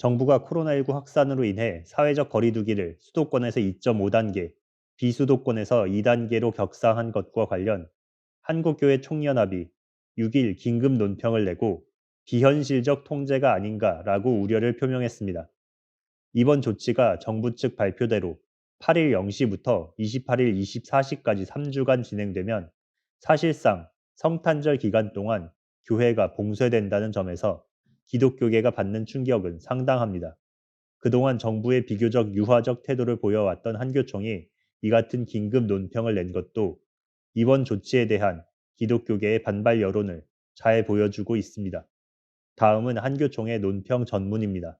정부가 코로나19 확산으로 인해 사회적 거리두기를 수도권에서 2.5단계, 비수도권에서 2단계로 격상한 것과 관련 한국교회 총연합이 6일 긴급 논평을 내고 비현실적 통제가 아닌가라고 우려를 표명했습니다. 이번 조치가 정부 측 발표대로 8일 0시부터 28일 24시까지 3주간 진행되면 사실상 성탄절 기간 동안 교회가 봉쇄된다는 점에서 기독교계가 받는 충격은 상당합니다. 그동안 정부의 비교적 유화적 태도를 보여왔던 한교총이 이 같은 긴급 논평을 낸 것도 이번 조치에 대한 기독교계의 반발 여론을 잘 보여주고 있습니다. 다음은 한교총의 논평 전문입니다.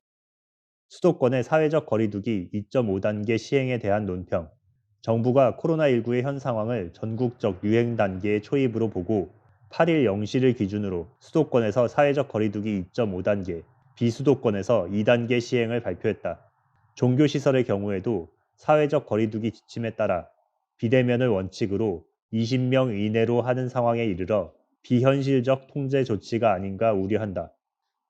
수도권의 사회적 거리두기 2.5단계 시행에 대한 논평. 정부가 코로나19의 현 상황을 전국적 유행 단계의 초입으로 보고 8일 0시를 기준으로 수도권에서 사회적 거리두기 2.5단계, 비수도권에서 2단계 시행을 발표했다. 종교시설의 경우에도 사회적 거리두기 지침에 따라 비대면을 원칙으로 20명 이내로 하는 상황에 이르러 비현실적 통제 조치가 아닌가 우려한다.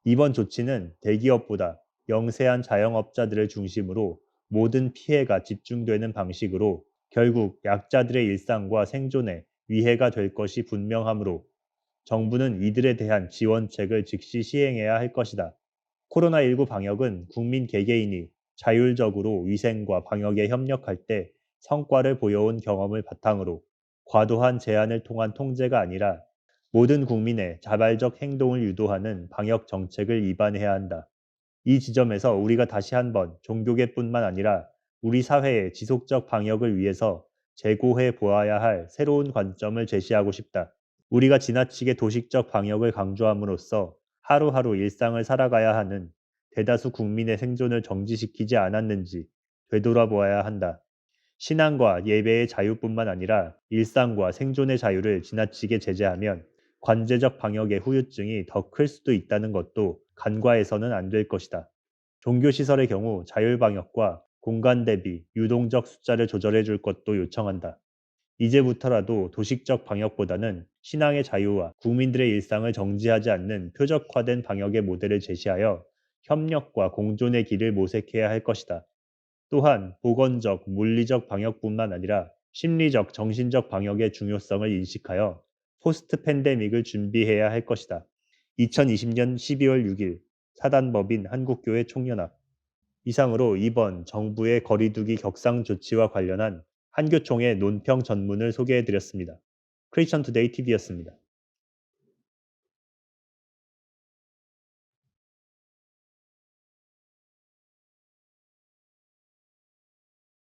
이번 조치는 대기업보다 영세한 자영업자들을 중심으로 모든 피해가 집중되는 방식으로 결국 약자들의 일상과 생존에 위해가 될 것이 분명하므로 정부는 이들에 대한 지원책을 즉시 시행해야 할 것이다. 코로나19 방역은 국민 개개인이 자율적으로 위생과 방역에 협력할 때 성과를 보여온 경험을 바탕으로 과도한 제한을 통한 통제가 아니라 모든 국민의 자발적 행동을 유도하는 방역 정책을 입안해야 한다. 이 지점에서 우리가 다시 한번 종교계뿐만 아니라 우리 사회의 지속적 방역을 위해서 재고해 보아야 할 새로운 관점을 제시하고 싶다. 우리가 지나치게 도식적 방역을 강조함으로써 하루하루 일상을 살아가야 하는 대다수 국민의 생존을 정지시키지 않았는지 되돌아보아야 한다. 신앙과 예배의 자유뿐만 아니라 일상과 생존의 자유를 지나치게 제재하면 관제적 방역의 후유증이 더 클 수도 있다는 것도 간과해서는 안 될 것이다. 종교시설의 경우 자율방역과 공간 대비 유동적 숫자를 조절해 줄 것도 요청한다. 이제부터라도 도식적 방역보다는 신앙의 자유와 국민들의 일상을 정지하지 않는 표적화된 방역의 모델을 제시하여 협력과 공존의 길을 모색해야 할 것이다. 또한 보건적, 물리적 방역뿐만 아니라 심리적, 정신적 방역의 중요성을 인식하여 포스트 팬데믹을 준비해야 할 것이다. 2020년 12월 6일 사단법인 한국교회 총연합 이상으로 이번 정부의 거리두기 격상 조치와 관련한 한교총의 논평 전문을 소개해 드렸습니다. 크리스천 투데이 TV였습니다.